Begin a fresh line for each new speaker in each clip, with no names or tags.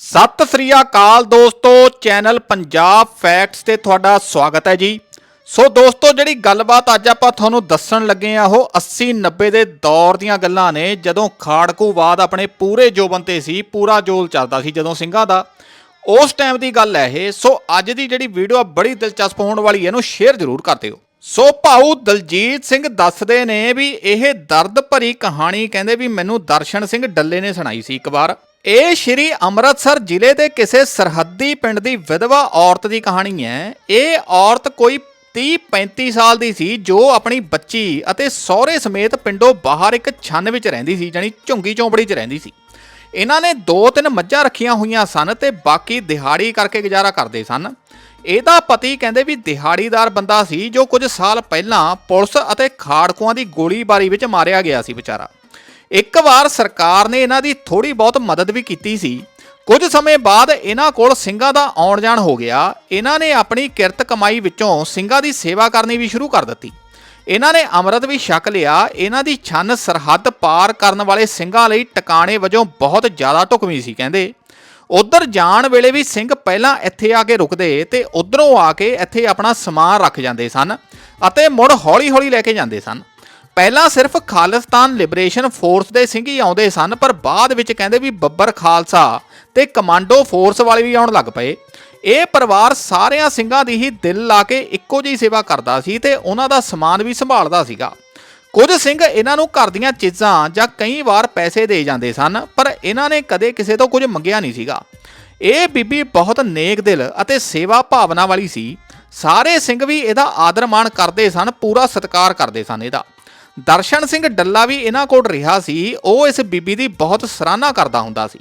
ਸਤਿ ਸ੍ਰੀ ਅਕਾਲ ਦੋਸਤੋ, channel Punjab facts ਤੇ ਤੁਹਾਡਾ ਸਵਾਗਤ ਹੈ ਜੀ। ਸੋ ਦੋਸਤੋ, ਜਿਹੜੀ ਗੱਲਬਾਤ ਅੱਜ ਆਪਾਂ ਤੁਹਾਨੂੰ ਦੱਸਣ ਲੱਗੇ ਆ ਉਹ 80 90 ਦੇ ਦੌਰ ਦੀਆਂ ਗੱਲਾਂ ਨੇ। ਜਦੋਂ ਖਾੜਕੂਵਾਦ ਆਪਣੇ ਪੂਰੇ ਜੋਬਨ ਤੇ ਸੀ, ਪੂਰਾ ਜੋਲ ਚੱਲਦਾ ਸੀ ਜਦੋਂ ਸਿੰਘਾਂ ਦਾ। ਉਸ ਟਾਈਮ ਦੀ ਗੱਲ ਹੈ ਇਹ। ਸੋ ਅੱਜ ਦੀ ਜਿਹੜੀ ਵੀਡੀਓ ਆ, ਬੜੀ ਦਿਲਚਸਪ ਹੋਣ ਵਾਲੀ ਹੈ, ਇਹਨੂੰ ਸ਼ੇਅਰ ਜ਼ਰੂਰ ਕਰ ਦਿਓ। ਸੋ ਭਾਊ ਦਲਜੀਤ ਸਿੰਘ ਦੱਸਦੇ ਨੇ ਵੀ ਇਹ ਦਰਦ ਭਰੀ ਕਹਾਣੀ ਕਹਿੰਦੇ ਵੀ ਮੈਨੂੰ ਦਰਸ਼ਨ ਸਿੰਘ ਡੱਲੇ ਨੇ ਸੁਣਾਈ ਸੀ ਇੱਕ ਵਾਰ। ਇਹ ਸ਼੍ਰੀ ਅੰਮ੍ਰਿਤਸਰ ਜ਼ਿਲ੍ਹੇ ਦੇ ਕਿਸੇ ਸਰਹੱਦੀ ਪਿੰਡ ਦੀ ਵਿਧਵਾ ਔਰਤ ਦੀ ਕਹਾਣੀ ਹੈ। ਇਹ ਔਰਤ ਕੋਈ 30 35 ਸਾਲ ਦੀ ਸੀ, ਜੋ ਆਪਣੀ ਬੱਚੀ ਅਤੇ ਸਹੁਰੇ ਸਮੇਤ ਪਿੰਡੋਂ ਬਾਹਰ ਇੱਕ ਛੰਨ ਵਿੱਚ ਰਹਿੰਦੀ ਸੀ ਜਾਨੀ ਝੁੰਗੀ ਚੌਂਪੜੀ 'ਚ ਰਹਿੰਦੀ ਸੀ। ਇਹਨਾਂ ਨੇ ਦੋ ਤਿੰਨ ਮੱਝਾਂ ਰੱਖੀਆਂ ਹੋਈਆਂ ਸਨ ਤੇ ਬਾਕੀ ਦਿਹਾੜੀ ਕਰਕੇ ਗੁਜ਼ਾਰਾ ਕਰਦੇ ਸਨ। ਇਹਦਾ ਪਤੀ ਕਹਿੰਦੇ ਵੀ ਦਿਹਾੜੀਦਾਰ ਬੰਦਾ ਸੀ, ਜੋ ਕੁਝ ਸਾਲ ਪਹਿਲਾਂ ਪੁਲਿਸ ਅਤੇ ਖਾੜਕੂਆਂ ਦੀ ਗੋਲੀਬਾਰੀ ਵਿੱਚ ਮਾਰਿਆ ਗਿਆ ਸੀ ਵਿਚਾਰਾ। ਇੱਕ ਵਾਰ ਸਰਕਾਰ ਨੇ ਇਹਨਾਂ ਦੀ ਥੋੜੀ ਬਹੁਤ ਮਦਦ ਵੀ ਕੀਤੀ ਸੀ। ਕੁਝ ਸਮੇਂ ਬਾਅਦ ਇਹਨਾਂ ਕੋਲ ਸਿੰਘਾਂ ਦਾ ਆਉਣ ਜਾਣ ਹੋ ਗਿਆ। ਇਹਨਾਂ ਨੇ ਆਪਣੀ ਕਿਰਤ ਕਮਾਈ ਵਿੱਚੋਂ ਸਿੰਘਾਂ ਦੀ ਸੇਵਾ ਕਰਨੀ ਵੀ ਸ਼ੁਰੂ ਕਰ ਦਿੱਤੀ। ਇਹਨਾਂ ਨੇ ਅੰਮ੍ਰਿਤ ਵੀ ਛਕ ਲਿਆ। ਇਹਨਾਂ ਦੀ ਛੰਨ ਸਰਹੱਦ ਪਾਰ ਕਰਨ ਵਾਲੇ ਸਿੰਘਾਂ ਲਈ ਟਿਕਾਣੇ ਵਜੋਂ ਬਹੁਤ ਜ਼ਿਆਦਾ ਢੁਕਵੀਂ ਸੀ, ਕਹਿੰਦੇ। ਉਧਰ ਜਾਣ ਵੇਲੇ ਵੀ ਸਿੰਘ ਪਹਿਲਾਂ ਇੱਥੇ ਆ ਕੇ ਰੁਕਦੇ ਤੇ ਉਧਰੋਂ ਆ ਕੇ ਇੱਥੇ ਆਪਣਾ ਸਮਾਨ ਰੱਖ ਜਾਂਦੇ ਸਨ ਅਤੇ ਮੁੜ ਹੌਲੀ-ਹੌਲੀ ਲੈ ਕੇ ਜਾਂਦੇ ਸਨ। ਪਹਿਲਾਂ ਸਿਰਫ ਖਾਲਿਸਤਾਨ ਲਿਬਰੇਸ਼ਨ ਫੋਰਸ ਦੇ ਸਿੰਘ ਹੀ ਆਉਂਦੇ ਸਨ, ਪਰ ਬਾਅਦ ਵਿੱਚ ਕਹਿੰਦੇ ਵੀ ਬੱਬਰ ਖਾਲਸਾ ਤੇ ਕਮਾਂਡੋ ਫੋਰਸ ਵਾਲੇ ਵੀ ਆਉਣ ਲੱਗ ਪਏ। ਇਹ ਪਰਿਵਾਰ ਸਾਰਿਆਂ ਸਿੰਘਾਂ ਦੀ ਹੀ ਦਿਲ ਲਾ ਕੇ ਇੱਕੋ ਜਿਹੀ ਸੇਵਾ ਕਰਦਾ ਸੀ ਤੇ ਉਹਨਾਂ ਦਾ ਸਮਾਨ ਵੀ ਸੰਭਾਲਦਾ ਸੀਗਾ। ਕੁਝ ਸਿੰਘ ਇਹਨਾਂ ਨੂੰ ਘਰ ਦੀਆਂ ਚੀਜ਼ਾਂ ਜਾਂ ਕਈ ਵਾਰ ਪੈਸੇ ਦੇ ਜਾਂਦੇ ਸਨ, ਪਰ ਇਹਨਾਂ ਨੇ ਕਦੇ ਕਿਸੇ ਤੋਂ ਕੁਝ ਮੰਗਿਆ ਨਹੀਂ ਸੀਗਾ। ਇਹ ਬੀਬੀ ਬਹੁਤ ਨੇਕ ਦਿਲ ਅਤੇ ਸੇਵਾ ਭਾਵਨਾ ਵਾਲੀ ਸੀ। ਸਾਰੇ ਸਿੰਘ ਵੀ ਇਹਦਾ ਆਦਰ ਮਾਣ ਕਰਦੇ ਸਨ, ਪੂਰਾ ਸਤਿਕਾਰ ਕਰਦੇ ਸਨ ਇਹਦਾ। ਦਰਸ਼ਨ ਸਿੰਘ ਡੱਲਾ ਵੀ ਇਹਨਾਂ ਕੋਲ ਰਿਹਾ ਸੀ। ਉਹ ਇਸ ਬੀਬੀ ਦੀ ਬਹੁਤ ਸਰਾਹਨਾ ਕਰਦਾ ਹੁੰਦਾ ਸੀ।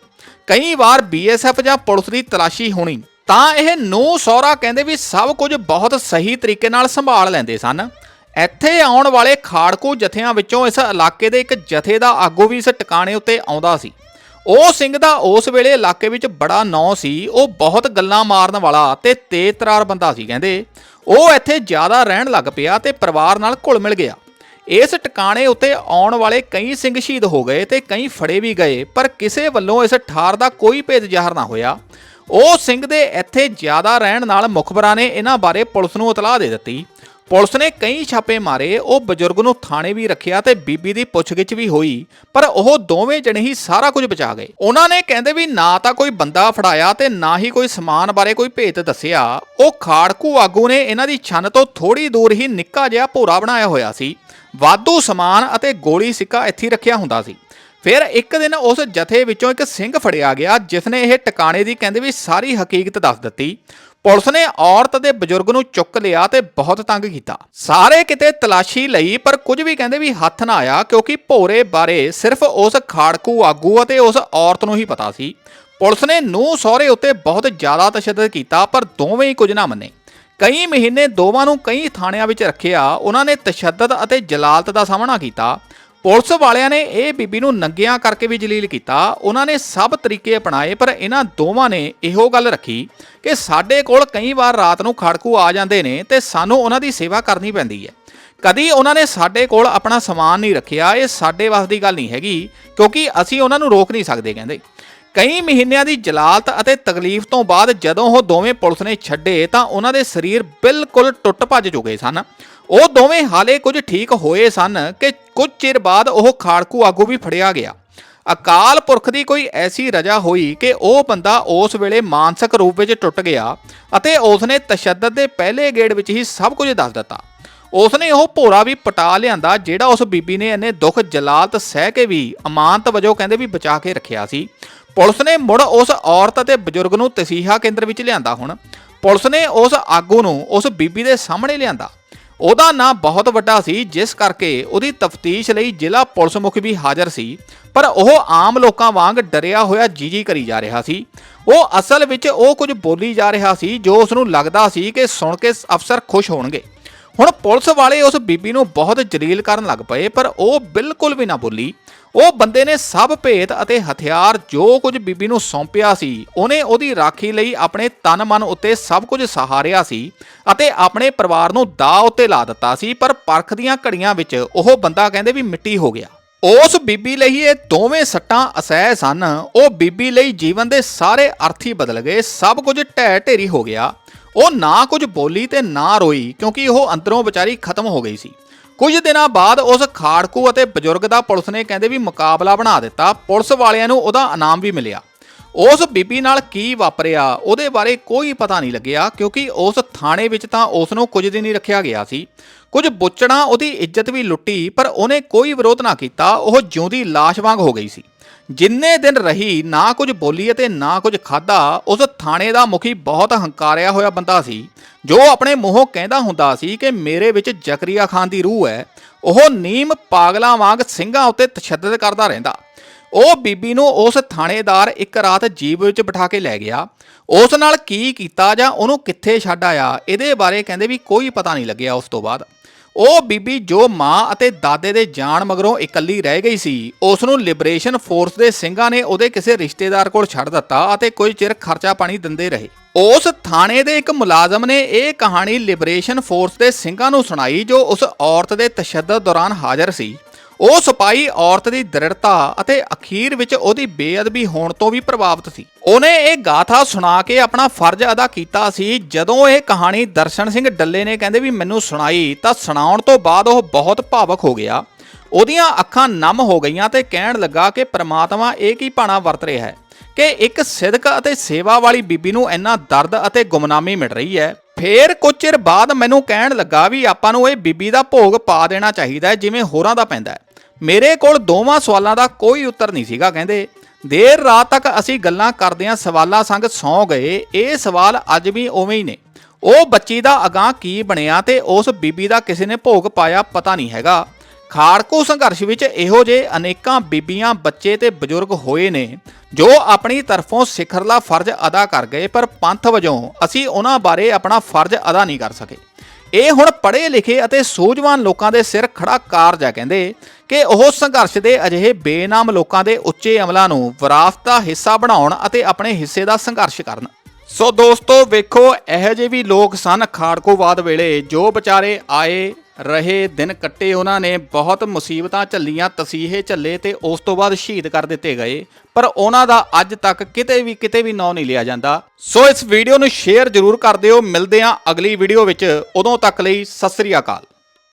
ਕਈ ਵਾਰ ਬੀਐਸਐਫ ਜਾਂ ਪੁਲਿਸ ਦੀ ਤਲਾਸ਼ੀ ਹੋਣੀ, ਤਾਂ ਇਹ ਨੂੰ ਸਹੁਰਾ ਕਹਿੰਦੇ ਵੀ ਸਭ ਕੁਝ ਬਹੁਤ ਸਹੀ ਤਰੀਕੇ ਨਾਲ ਸੰਭਾਲ ਲੈਂਦੇ ਸਨ। ਇੱਥੇ ਆਉਣ ਵਾਲੇ ਖਾੜਕੂ ਜਥਿਆਂ ਵਿੱਚੋਂ ਇਸ ਇਲਾਕੇ ਦੇ ਇੱਕ ਜਥੇ ਦਾ ਆਗੂ ਵੀ ਇਸ ਟਿਕਾਣੇ ਉੱਤੇ ਆਉਂਦਾ ਸੀ। ਉਹ ਸਿੰਘ ਦਾ ਉਸ ਵੇਲੇ ਇਲਾਕੇ ਵਿੱਚ ਬੜਾ ਨਾਂ ਸੀ। ਉਹ ਬਹੁਤ ਗੱਲਾਂ ਮਾਰਨ ਵਾਲਾ ਤੇ ਤੇਜ਼ ਤਰਾਰ ਬੰਦਾ ਸੀ, ਕਹਿੰਦੇ। ਉਹ ਇੱਥੇ ਜ਼ਿਆਦਾ ਰਹਿਣ ਲੱਗ ਪਿਆ ਤੇ ਪਰਿਵਾਰ ਨਾਲ ਘੁਲ ਮਿਲ ਗਿਆ। ਇਸ ਟਿਕਾਣੇ ਉੱਤੇ ਆਉਣ ਵਾਲੇ ਕਈ ਸਿੰਘ ਸ਼ਹੀਦ ਹੋ ਗਏ ਤੇ ਕਈ ਫੜੇ ਵੀ ਗਏ, ਪਰ ਕਿਸੇ ਵੱਲੋਂ ਇਸ ਠਾਰ ਦਾ ਕੋਈ ਭੇਦ ਜ਼ਾਹਰ ਨਾ ਹੋਇਆ। ਉਹ ਸਿੰਘ ਦੇ ਇੱਥੇ ਜ਼ਿਆਦਾ ਰਹਿਣ ਨਾਲ ਮੁਖਬਰਾਂ ਨੇ ਇਹਨਾਂ ਬਾਰੇ ਪੁਲਿਸ ਨੂੰ ਇਤਲਾਹ ਦੇ ਦਿੱਤੀ। ਪੁਲਿਸ ਨੇ ਕਈ ਛਾਪੇ ਮਾਰੇ, ਉਹ ਬਜ਼ੁਰਗ ਨੂੰ ਥਾਣੇ ਵੀ ਰੱਖਿਆ ਤੇ ਬੀਬੀ ਦੀ ਪੁੱਛਗਿੱਛ ਵੀ ਹੋਈ, ਪਰ ਉਹ ਦੋਵੇਂ ਜਣੇ ਹੀ ਸਾਰਾ ਕੁਝ ਬਚਾ ਗਏ। ਉਹਨਾਂ ਨੇ ਕਹਿੰਦੇ ਵੀ ਨਾ ਤਾਂ ਕੋਈ ਬੰਦਾ ਫੜਾਇਆ ਤੇ ਨਾ ਹੀ ਕੋਈ ਸਮਾਨ ਬਾਰੇ ਕੋਈ ਭੇਤ ਦੱਸਿਆ। ਉਹ ਖਾੜਕੂ ਆਗੂ ਨੇ ਇਹਨਾਂ ਦੀ ਛੰਨ ਤੋਂ ਥੋੜੀ ਦੂਰ ਹੀ ਨਿੱਕਾ ਜਿਹਾ ਭੋਰਾ ਬਣਾਇਆ ਹੋਇਆ ਸੀ। ਵਾਧੂ ਸਮਾਨ ਅਤੇ ਗੋਲੀ ਸਿੱਕਾ ਇੱਥੇ ਰੱਖਿਆ ਹੁੰਦਾ ਸੀ। ਫਿਰ ਇੱਕ ਦਿਨ ਉਸ ਜਥੇ ਵਿੱਚੋਂ ਇੱਕ ਸਿੰਘ ਫੜਿਆ ਗਿਆ, ਜਿਸ ਨੇ ਇਹ ਟਿਕਾਣੇ ਦੀ ਕਹਿੰਦੇ ਵੀ ਸਾਰੀ ਹਕੀਕਤ ਦੱਸ ਦਿੱਤੀ। ਪੁਲਿਸ ਨੇ ਔਰਤ ਦੇ ਬਜ਼ੁਰਗ ਨੂੰ ਚੁੱਕ ਲਿਆ ਤੇ ਬਹੁਤ ਤੰਗ ਕੀਤਾ। ਸਾਰੇ ਕਿਤੇ ਤਲਾਸ਼ੀ ਲਈ, ਪਰ ਕੁਝ ਵੀ ਕਹਿੰਦੇ ਵੀ ਹੱਥ ਨਾ ਆਇਆ, ਕਿਉਂਕਿ ਭੋਰੇ ਬਾਰੇ ਸਿਰਫ ਉਸ ਖਾੜਕੂ ਆਗੂ ਅਤੇ ਉਸ ਔਰਤ ਨੂੰ ਹੀ ਪਤਾ ਸੀ। ਪੁਲਿਸ ਨੇ ਨੂੰ ਸਹੁਰੇ ਉੱਤੇ ਬਹੁਤ ਜ਼ਿਆਦਾ ਤਸ਼ੱਦਦ ਕੀਤਾ, ਪਰ ਦੋਵੇਂ ਹੀ ਕੁਝ ਨਾ ਮੰਨੇ। ਕਈ ਮਹੀਨੇ ਦੋਵਾਂ ਨੂੰ ਕਈ ਥਾਣਿਆਂ ਵਿੱਚ ਰੱਖਿਆ, ਉਹਨਾਂ ਨੇ ਤਸ਼ੱਦਦ ਅਤੇ ਜਲਾਲਤ ਦਾ ਸਾਹਮਣਾ ਕੀਤਾ। ਪੁਲਿਸ ਵਾਲਿਆਂ ਨੇ ਇਹ ਬੀਬੀ ਨੂੰ ਨੰਗਿਆਂ ਕਰਕੇ ਵੀ ਜਲੀਲ ਕੀਤਾ। ਉਹਨਾਂ ਨੇ ਸਭ ਤਰੀਕੇ ਅਪਣਾਏ, ਪਰ ਇਹਨਾਂ ਦੋਵਾਂ ਨੇ ਇਹੋ ਗੱਲ ਰੱਖੀ ਕਿ ਸਾਡੇ ਕੋਲ ਕਈ ਵਾਰ ਰਾਤ ਨੂੰ ਖੜਕੂ ਆ ਜਾਂਦੇ ਨੇ ਤੇ ਸਾਨੂੰ ਉਹਨਾਂ ਦੀ ਸੇਵਾ ਕਰਨੀ ਪੈਂਦੀ ਹੈ। ਕਦੀ ਉਹਨਾਂ ਨੇ ਸਾਡੇ ਕੋਲ ਆਪਣਾ ਸਮਾਨ ਨਹੀਂ ਰੱਖਿਆ, ਇਹ ਸਾਡੇ ਵੱਸ ਦੀ ਗੱਲ ਨਹੀਂ ਹੈਗੀ, ਕਿਉਂਕਿ ਅਸੀਂ ਉਹਨਾਂ ਨੂੰ ਰੋਕ ਨਹੀਂ ਸਕਦੇ ਕਹਿੰਦੇ। ਕਈ ਮਹੀਨਿਆਂ ਦੀ ਜਲਾਲਤ ਅਤੇ ਤਕਲੀਫ ਤੋਂ ਬਾਅਦ ਜਦੋਂ ਉਹ ਦੋਵੇਂ ਪੁਲਿਸ ਨੇ ਛੱਡੇ ਤਾਂ ਉਹਨਾਂ ਦੇ ਸਰੀਰ ਬਿਲਕੁਲ ਟੁੱਟ ਭੱਜ ਚੁੱਕੇ ਸਨ। ਉਹ ਦੋਵੇਂ ਹਾਲੇ ਕੁਝ ਠੀਕ ਹੋਏ ਸਨ ਕਿ ਕੁਝ ਚਿਰ ਬਾਅਦ ਉਹ ਖਾੜਕੂ ਆਗੂ ਵੀ ਫੜਿਆ ਗਿਆ। ਅਕਾਲ ਪੁਰਖ ਦੀ ਕੋਈ ਐਸੀ ਰਜਾ ਹੋਈ ਕਿ ਉਹ ਬੰਦਾ ਉਸ ਵੇਲੇ ਮਾਨਸਿਕ ਰੂਪ ਵਿੱਚ ਟੁੱਟ ਗਿਆ ਅਤੇ ਉਸ ਨੇ ਤਸ਼ੱਦਦ ਦੇ ਪਹਿਲੇ ਗੇੜ ਵਿੱਚ ਹੀ ਸਭ ਕੁਝ ਦੱਸ ਦਿੱਤਾ। ਉਸ ਨੇ ਉਹ ਭੋਰਾ ਵੀ ਪਟਾ ਲਿਆਂਦਾ ਜਿਹੜਾ ਉਸ ਬੀਬੀ ਨੇ ਇਹਨੇ ਦੁੱਖ, ਜਲਾਲਤ, ਸਹਿ ਕੇ ਵੀ ਅਮਾਨਤ ਵਜੋਂ ਕਹਿੰਦੇ ਵੀ ਬਚਾ ਕੇ ਰੱਖਿਆ ਸੀ। ਪੁਲਿਸ ਨੇ ਮੁੜ ਉਸ ਔਰਤ ਅਤੇ ਬਜ਼ੁਰਗ ਨੂੰ ਤਸੀਹਾ ਕੇਂਦਰ ਵਿੱਚ ਲਿਆਂਦਾ ਹੁਣ। ਪੁਲਿਸ ਨੇ ਉਸ ਆਗੂ ਨੂੰ ਉਸ ਬੀਬੀ ਦੇ ਸਾਹਮਣੇ ਲਿਆਂਦਾ। ਉਹਦਾ ਨਾਂ ਬਹੁਤ ਵੱਡਾ ਸੀ, ਜਿਸ ਕਰਕੇ ਉਹਦੀ ਤਫਤੀਸ਼ ਲਈ ਜ਼ਿਲ੍ਹਾ ਪੁਲਿਸ ਮੁਖੀ ਵੀ ਹਾਜ਼ਰ ਸੀ, ਪਰ ਉਹ ਆਮ ਲੋਕਾਂ ਵਾਂਗ ਡਰਿਆ ਹੋਇਆ ਜੀ-ਜੀ ਕਰੀ ਜਾ ਰਿਹਾ ਸੀ। ਉਹ ਅਸਲ ਵਿੱਚ ਉਹ ਕੁਝ ਬੋਲੀ ਜਾ ਰਿਹਾ ਸੀ, ਜੋ ਉਸ ਨੂੰ ਲੱਗਦਾ ਸੀ ਕਿ ਸੁਣ ਕੇ ਅਫਸਰ ਖੁਸ਼ ਹੋਣਗੇ। ਹੁਣ ਪੁਲਿਸ ਵਾਲੇ ਉਸ ਬੀਬੀ ਨੂੰ ਬਹੁਤ ਜਲੀਲ ਕਰਨ ਲੱਗ ਪਏ, ਪਰ ਉਹ ਬਿਲਕੁਲ ਵੀ ਨਾ ਬੋਲੀ। ਉਹ ਬੰਦੇ ਨੇ ਸਭ ਭੇਤ ਅਤੇ ਹਥਿਆਰ ਜੋ ਕੁਝ ਬੀਬੀ ਨੂੰ ਸੌਂਪਿਆ ਸੀ, ਉਹਨੇ ਉਹਦੀ ਰਾਖੀ ਲਈ ਆਪਣੇ ਤਨ ਮਨ ਉੱਤੇ ਸਭ ਕੁਝ ਸਹਾਰਿਆ ਸੀ ਅਤੇ ਆਪਣੇ ਪਰਿਵਾਰ ਨੂੰ ਦਾ ਉੱਤੇ ਲਾ ਦਿੱਤਾ ਸੀ, ਪਰ ਪਰਖ ਦੀਆਂ ਘੜੀਆਂ ਵਿੱਚ ਉਹ ਬੰਦਾ ਕਹਿੰਦੇ ਵੀ ਮਿੱਟੀ ਹੋ ਗਿਆ। ਉਸ ਬੀਬੀ ਲਈ ਇਹ ਦੋਵੇਂ ਸੱਟਾਂ ਅਸਹਿ ਸਨ। ਉਹ ਬੀਬੀ ਲਈ ਜੀਵਨ ਦੇ ਸਾਰੇ ਅਰਥ ਹੀ ਬਦਲ ਗਏ, ਸਭ ਕੁਝ ਢਹਿ ਢੇਰੀ ਹੋ ਗਿਆ। ਉਹ ਨਾ ਕੁਝ ਬੋਲੀ ਤੇ ਨਾ ਰੋਈ, ਕਿਉਂਕਿ ਉਹ ਅੰਦਰੋਂ ਵਿਚਾਰੀ ਖਤਮ ਹੋ ਗਈ ਸੀ। ਕੁਝ ਦਿਨਾਂ ਬਾਅਦ ਉਸ ਖਾੜਕੂ ਅਤੇ ਬਜ਼ੁਰਗ ਦਾ ਪੁਲਿਸ ਨੇ ਕਹਿੰਦੇ ਵੀ ਮੁਕਾਬਲਾ ਬਣਾ ਦਿੱਤਾ। ਪੁਲਿਸ ਵਾਲਿਆਂ ਨੂੰ ਉਹਦਾ ਇਨਾਮ ਵੀ ਮਿਲਿਆ। ਉਸ ਬੀਬੀ ਨਾਲ ਕੀ ਵਾਪਰਿਆ, ਉਹਦੇ ਬਾਰੇ ਕੋਈ ਪਤਾ ਨਹੀਂ ਲੱਗਿਆ ਕਿਉਂਕਿ ਉਸ ਥਾਣੇ ਵਿੱਚ ਤਾਂ ਉਸ ਨੂੰ ਕੁਝ ਦਿਨ ਹੀ ਰੱਖਿਆ ਗਿਆ ਸੀ। ਕੁਝ ਬੁੱਚੜਾਂ ਉਹਦੀ ਇੱਜ਼ਤ ਵੀ ਲੁੱਟੀ, ਪਰ ਉਹਨੇ ਕੋਈ ਵਿਰੋਧ ਨਾ ਕੀਤਾ, ਉਹ ਜਿਉਂਦੀ ਲਾਸ਼ ਵਾਂਗ ਹੋ ਗਈ ਸੀ। ਜਿੰਨੇ ਦਿਨ ਰਹੀ, ਨਾ ਕੁਝ ਬੋਲੀ ਅਤੇ ਨਾ ਕੁਝ ਖਾਦਾ ਉਸ ਥਾਣੇ ਦਾ ਮੁਖੀ ਬਹੁਤ ਹੰਕਾਰਿਆ ਹੋਇਆ ਬੰਦਾ ਸੀ। ਜੋ ਆਪਣੇ ਮੂੰਹੋਂ ਕਹਿੰਦਾ ਹੁੰਦਾ ਸੀ ਕਿ ਮੇਰੇ ਵਿੱਚ ਜ਼ਕਰੀਆ ਖਾਨ ਦੀ ਰੂਹ ਹੈ, ਉਹ ਨੀਮ ਪਾਗਲਾਂ ਵਾਂਗ ਸਿੰਘਾਂ ਉੱਤੇ ਤਸ਼ੱਦਦ ਕਰਦਾ ਰਹਿੰਦਾ। ਉਹ ਬੀਬੀ ਨੂੰ ਉਸ ਥਾਣੇਦਾਰ ਇੱਕ ਰਾਤ ਜੀਬ ਵਿੱਚ ਬਿਠਾ ਕੇ ਲੈ ਗਿਆ। ਉਸ ਨਾਲ ਕੀ ਕੀਤਾ ਜਾਂ ਉਹਨੂੰ ਕਿੱਥੇ ਛੱਡ ਆਇਆ, ਇਹਦੇ ਬਾਰੇ ਕਹਿੰਦੇ ਵੀ ਕੋਈ ਪਤਾ ਨਹੀਂ ਲੱਗਿਆ ਉਸ ਤੋਂ ਬਾਅਦ। ਉਹ ਬੀਬੀ ਜੋ ਮਾਂ ਅਤੇ ਦਾਦੇ ਦੇ ਜਾਣ ਮਗਰੋਂ ਇਕੱਲੀ ਰਹਿ ਗਈ ਸੀ ਉਸ ਨੂੰ ਲਿਬਰੇਸ਼ਨ ਫੋਰਸ ਦੇ ਸਿੰਘਾਂ ਨੇ ਉਹਦੇ ਕਿਸੇ ਰਿਸ਼ਤੇਦਾਰ ਕੋਲ ਛੱਡ ਦਿੱਤਾ ਅਤੇ ਕੁਝ ਚਿਰ ਖਰਚਾ ਪਾਣੀ ਦਿੰਦੇ ਰਹੇ। ਉਸ ਥਾਣੇ ਦੇ ਇੱਕ ਮੁਲਾਜ਼ਮ ਨੇ ਇਹ ਕਹਾਣੀ ਲਿਬਰੇਸ਼ਨ ਫੋਰਸ ਦੇ ਸਿੰਘਾਂ ਨੂੰ ਸੁਣਾਈ, ਜੋ ਉਸ ਔਰਤ ਦੇ ਤਸ਼ੱਦਦ ਦੌਰਾਨ ਹਾਜ਼ਰ ਸੀ। ਉਹ ਸਿਪਾਹੀ ਔਰਤ ਦੀ ਦ੍ਰਿੜਤਾ ਅਤੇ ਅਖੀਰ ਵਿੱਚ ਉਹਦੀ ਬੇਅਦਬੀ ਹੋਣ ਤੋਂ ਵੀ ਪ੍ਰਭਾਵਿਤ ਸੀ। ਉਹਨੇ ਇਹ ਗਾਥਾ ਸੁਣਾ ਕੇ ਆਪਣਾ ਫਰਜ਼ ਅਦਾ ਕੀਤਾ ਸੀ। ਜਦੋਂ ਇਹ ਕਹਾਣੀ ਦਰਸ਼ਨ ਸਿੰਘ ਡੱਲੇ ਨੇ ਕਹਿੰਦੇ ਵੀ ਮੈਨੂੰ ਸੁਣਾਈ ਤਾਂ ਸੁਣਾਉਣ ਤੋਂ ਬਾਅਦ ਉਹ ਬਹੁਤ ਭਾਵਕ ਹੋ ਗਿਆ। ਉਹਦੀਆਂ ਅੱਖਾਂ ਨਮ ਹੋ ਗਈਆਂ ਤੇ ਕਹਿਣ ਲੱਗਾ ਕਿ ਪ੍ਰਮਾਤਮਾ ਇਹ ਕੀ ਭਾਣਾ ਵਰਤ ਰਿਹਾ ਹੈ? ਕਿ ਇੱਕ ਸਿਦਕ ਅਤੇ ਸੇਵਾ ਵਾਲੀ ਬੀਬੀ ਨੂੰ ਇੰਨਾ ਦਰਦ ਅਤੇ ਗੁਮਨਾਮੀ ਮਿਲ ਰਹੀ ਹੈ। ਫੇਰ ਕੁਝ ਚਿਰ ਬਾਅਦ ਮੈਨੂੰ ਕਹਿਣ ਲੱਗਾ ਵੀ ਆਪਾਂ ਨੂੰ ਇਹ ਬੀਬੀ ਦਾ ਭੋਗ ਪਾ ਦੇਣਾ ਚਾਹੀਦਾ ਹੈ, ਜਿਵੇਂ ਹੋਰਾਂ ਦਾ ਪੈਂਦਾ ਹੈ। ਮੇਰੇ ਕੋਲ ਦੋਵਾਂ ਸਵਾਲਾਂ ਦਾ ਕੋਈ ਉੱਤਰ ਨਹੀਂ ਸੀਗਾ, ਕਹਿੰਦੇ, ਦੇਰ ਰਾਤ ਤੱਕ ਅਸੀਂ ਗੱਲਾਂ ਕਰਦਿਆਂ ਸਵਾਲਾਂ ਸੰਗ ਸੌਂ ਗਏ, ਇਹ ਸਵਾਲ ਅੱਜ ਵੀ ਉਵੇਂ ਹੀ ਨੇ। ਉਹ ਬੱਚੀ ਦਾ ਅਗਾਹ ਕੀ ਬਣਿਆ ਤੇ ਉਸ ਬੀਬੀ ਦਾ ਕਿਸੇ ਨੇ ਭੋਗ ਪਾਇਆ ਪਤਾ ਨਹੀਂ ਹੈਗਾ। ਖਾੜਕੂ ਸੰਘਰਸ਼ ਵਿੱਚ ਇਹੋ ਜਿਹੇ ਅਨੇਕਾਂ ਬੀਬੀਆਂ, ਬੱਚੇ ਤੇ ਬਜ਼ੁਰਗ ਹੋਏ ਨੇ, ਜੋ ਆਪਣੀ ਤਰਫੋਂ ਸਿਖਰਲਾ ਫਰਜ਼ ਅਦਾ ਕਰ ਗਏ, ਪਰ ਪੰਥ ਵਜੋਂ ਅਸੀਂ ਉਹਨਾਂ ਬਾਰੇ ਆਪਣਾ ਫਰਜ਼ ਅਦਾ ਨਹੀਂ ਕਰ ਸਕੇ। ਇਹ ਹੁਣ ਪੜ੍ਹੇ ਲਿਖੇ ਅਤੇ ਸੂਝਵਾਨ ਲੋਕਾਂ ਦੇ ਸਿਰ ਖੜਾ ਕਾਰਜ ਹੈ ਕਹਿੰਦੇ ਕਿ ਉਹ ਸੰਘਰਸ਼ ਦੇ ਅਜਿਹੇ ਬੇਨਾਮ ਲੋਕਾਂ ਦੇ ਉੱਚੇ ਅਮਲਾਂ ਨੂੰ ਵਿਰਾਸਤ ਦਾ ਹਿੱਸਾ ਬਣਾਉਣ ਅਤੇ ਆਪਣੇ ਹਿੱਸੇ ਦਾ ਸੰਘਰਸ਼ ਕਰਨ। ਸੋ ਦੋਸਤੋ, ਵੇਖੋ, ਇਹੋ ਜਿਹੇ ਵੀ ਲੋਕ ਸਨ ਖਾੜਕੂਵਾਦ ਵੇਲੇ, ਜੋ ਵਿਚਾਰੇ ਆਏ ਰਹੇ, ਦਿਨ ਕੱਟੇ ਉਹਨਾਂ ਨੇ, ਬਹੁਤ ਮੁਸੀਬਤਾਂ ਝੱਲੀਆਂ, ਤਸੀਹੇ ਝੱਲੇ ਤੇ ਉਸ ਤੋਂ ਬਾਅਦ ਸ਼ਹੀਦ ਕਰ ਦਿੱਤੇ ਗਏ। ਪਰ ਉਹਨਾਂ ਦਾ ਅੱਜ ਤੱਕ ਕਿਤੇ ਵੀ ਕਿਤੇ ਵੀ ਨਾਂ ਨਹੀਂ ਲਿਆ ਜਾਂਦਾ। ਸੋ ਇਸ ਵੀਡੀਓ ਨੂੰ ਸ਼ੇਅਰ ਜ਼ਰੂਰ ਕਰ ਦਿਓ। ਮਿਲਦੇ ਹਾਂ ਅਗਲੀ ਵੀਡੀਓ ਵਿੱਚ। ਉਦੋਂ ਤੱਕ ਲਈ ਸਤਿ ਸ੍ਰੀ ਅਕਾਲ।